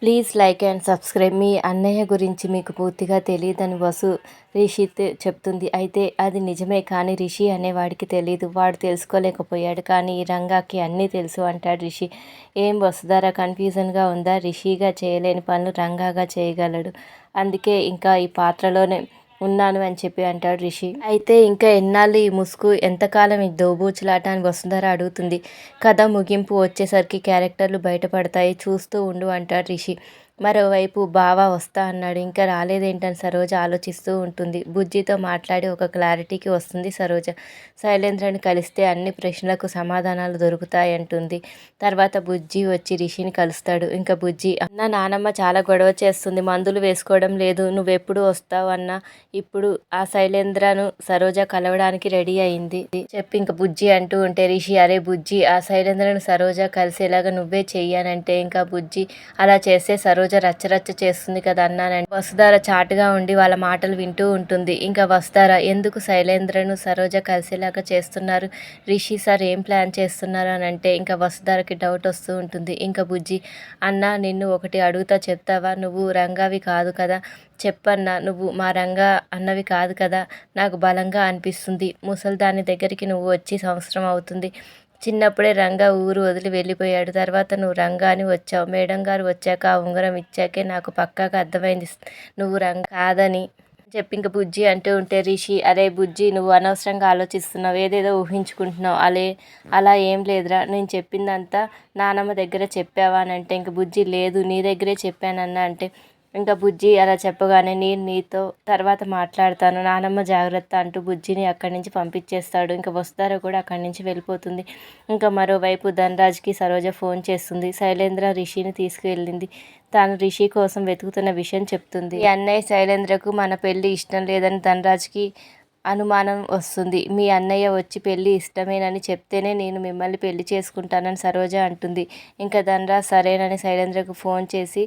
Please like and subscribe మీ అన్నయ్య గురించి మీకు పూర్తిగా తెలియదని వసు రిషిత్ చెప్తుంది. అయితే అది నిజమే కానీ రిషి అనేవాడికి తెలియదు వాడు తెలుసుకోలేకపోయాడు కానీ ఈ రంగాకి అన్నీ తెలుసు అంటాడు రిషి. ఏం వసుధారా కన్ఫ్యూజన్గా ఉందా? రిషిగా చేయలేని పనులు రంగాగా చేయగలడు. అందుకే ఇంకా ఈ పాత్రలోనే ఉన్నాను అని చెప్పి అంటాడు రిషి. అయితే ఇంకా ఎన్నాళ్ళు ఈ ముసుగు? ఎంతకాలం ఈ దోబూచులాట అని వసుంధర అడుగుతుంది? కథ ముగింపు వచ్చేసరికి క్యారెక్టర్లు బయటపడతాయి. చూస్తూ ఉండు అంటాడు రిషి. మరోవైపు బావ వస్తా అన్నాడు. ఇంకా రాలేదేంటని సరోజ ఆలోచిస్తూ ఉంటుంది. బుజ్జితో మాట్లాడి ఒక క్లారిటీకి వస్తుంది సరోజ. శైలేంద్రని కలిస్తే అన్ని ప్రశ్నలకు సమాధానాలు దొరుకుతాయి అంటుంది తర్వాత బుజ్జి వచ్చి రిషిని కలుస్తాడు. ఇంకా బుజ్జి అన్న నానమ్మ చాలా గొడవ చేస్తుంది. మందులు వేసుకోవడం లేదు. నువ్వెప్పుడు వస్తావు అన్న? ఇప్పుడు ఆ శైలేంద్రను సరోజ కలవడానికి రెడీ అయింది. చెప్పి ఇంకా బుజ్జి అంటూ ఉంటే రిషి అరే బుజ్జి ఆ శైలేంద్రను సరోజ కలిసేలాగా నువ్వే చెయ్యానంటే ఇంకా బుజ్జి అలా చేస్తే సరోజ రచ్చరచ్చ చేస్తుంది కదా అన్నానండి. వసుధార చాటుగా ఉండి వాళ్ళ మాటలు వింటూ ఉంటుంది. ఇంకా వసుధార ఎందుకు శైలేంద్రను సరోజ కలిసేలాగా చేస్తున్నారు? రిషి సార్ ఏం ప్లాన్ చేస్తున్నారు? అని అంటే ఇంకా వసుధారకి డౌట్ వస్తూ ఉంటుంది. ఇంకా బుజ్జి అన్న నిన్ను ఒకటి అడుగుతా చెప్తావా? నువ్వు రంగావి కాదు కదా? చెప్పన్నా నువ్వు మా రంగా అన్నవి కాదు కదా? నాకు బలంగా అనిపిస్తుంది. ముసల్దాని దగ్గరికి నువ్వు వచ్చి సంవత్సరం అవుతుంది. చిన్నప్పుడే రంగా ఊరు వదిలి వెళ్ళిపోయాడు. తర్వాత నువ్వు రంగా అని వచ్చావు. మేడం గారు వచ్చాక ఆ ఉంగరం ఇచ్చాకే నాకు పక్కాగా అర్థమైంది. నువ్వు రంగా కాదని చెప్పి ఇంక బుజ్జి అంటూ ఉంటే రిషి అరే బుజ్జి నువ్వు అనవసరంగా ఆలోచిస్తున్నావు. ఏదేదో ఊహించుకుంటున్నావు. అలే అలా ఏం లేదురా. నేను చెప్పిందంతా నానమ్మ దగ్గర చెప్పావా అని అంటే ఇంక బుజ్జి లేదు. నీ దగ్గరే చెప్పానన్నా అంటే ఇంకా బుజ్జి అలా చెప్పగానే నేను నీతో తర్వాత మాట్లాడతాను. నానమ్మ జాగ్రత్త అంటూ బుజ్జిని అక్కడి నుంచి పంపించేస్తాడు. ఇంకా వస్తారో కూడా అక్కడి నుంచి వెళ్ళిపోతుంది. ఇంకా మరోవైపు ధనరాజ్కి సరోజ ఫోన్ చేస్తుంది. శైలేంద్ర రిషిని తీసుకువెళ్ళింది తాను రిషి కోసం వెతుకుతున్న విషయం చెప్తుంది. ఈ అన్నయ్య శైలేంద్రకు మన పెళ్ళి ఇష్టం లేదని ధనరాజ్కి అనుమానం వస్తుంది. మీ అన్నయ్య వచ్చి పెళ్ళి ఇష్టమేనని చెప్తేనే నేను మిమ్మల్ని పెళ్ళి చేసుకుంటానని సరోజ అంటుంది. ఇంకా ధనరాజ్ సరేనని శైలేంద్రకు ఫోన్ చేసి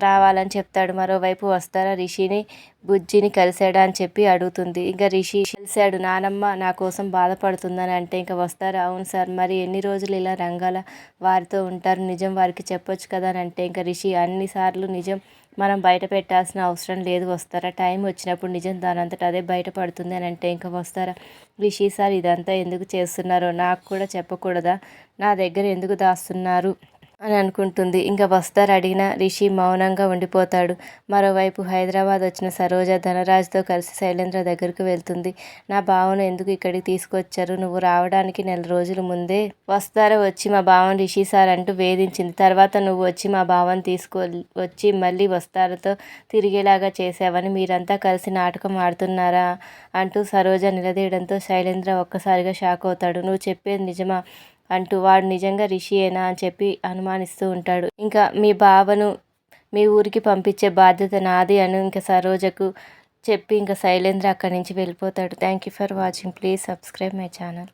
రావాలని చెప్తాడు. మరోవైపు వస్తారా రిషిని? బుజ్జిని కలిశాడా అని చెప్పి అడుగుతుంది. ఇంకా రిషి కలిశాడు. నానమ్మ నా కోసం బాధపడుతుందని అంటే ఇంకా వస్తారా? అవును సార్. మరి ఎన్ని రోజులు ఇలా రంగాల వారితో ఉంటారు? నిజం వారికి చెప్పొచ్చు కదా అని అంటే ఇంకా రిషి అన్నిసార్లు నిజం మనం బయట పెట్టాల్సిన అవసరం లేదు. వస్తారా? టైం వచ్చినప్పుడు నిజం దానంతట అదే బయటపడుతుంది అని అంటే ఇంకా వస్తారా? రిషి సార్ ఇదంతా ఎందుకు చేస్తున్నారో నాకు కూడా చెప్పకూడదా? నా దగ్గర ఎందుకు దాస్తున్నారు? అని అనుకుంటుంది. ఇంకా వస్తారు అడిగిన రిషి మౌనంగా ఉండిపోతాడు. మరోవైపు హైదరాబాద్ వచ్చిన సరోజ ధనరాజ్తో కలిసి శైలేంద్ర దగ్గరకు వెళ్తుంది. నా బావను ఎందుకు ఇక్కడికి తీసుకొచ్చారు? నువ్వు రావడానికి నెల రోజుల ముందే వస్తారా? వచ్చి మా బావన్ రిషి సార్ అంటూ వేధించింది. తర్వాత నువ్వు వచ్చి మా బావని తీసుకో వచ్చి మళ్ళీ వస్తారతో తిరిగేలాగా చేసావని మీరంతా కలిసి నాటకం ఆడుతున్నారా? అంటూ సరోజ నిలదీయడంతో శైలేంద్ర ఒక్కసారిగా షాక్ అవుతాడు. నువ్వు చెప్పేది నిజమా? అంటూ వాడు నిజంగా రిషియేనా అని చెప్పి అనుమానిస్తూ ఉంటాడు. ఇంకా మీ బావను మీ ఊరికి పంపించే బాధ్యత నాది అని ఇంకా సరోజకు చెప్పి ఇంకా శైలేంద్ర అక్కడి నుంచి వెళ్ళిపోతాడు. Thank you for watching please subscribe my channel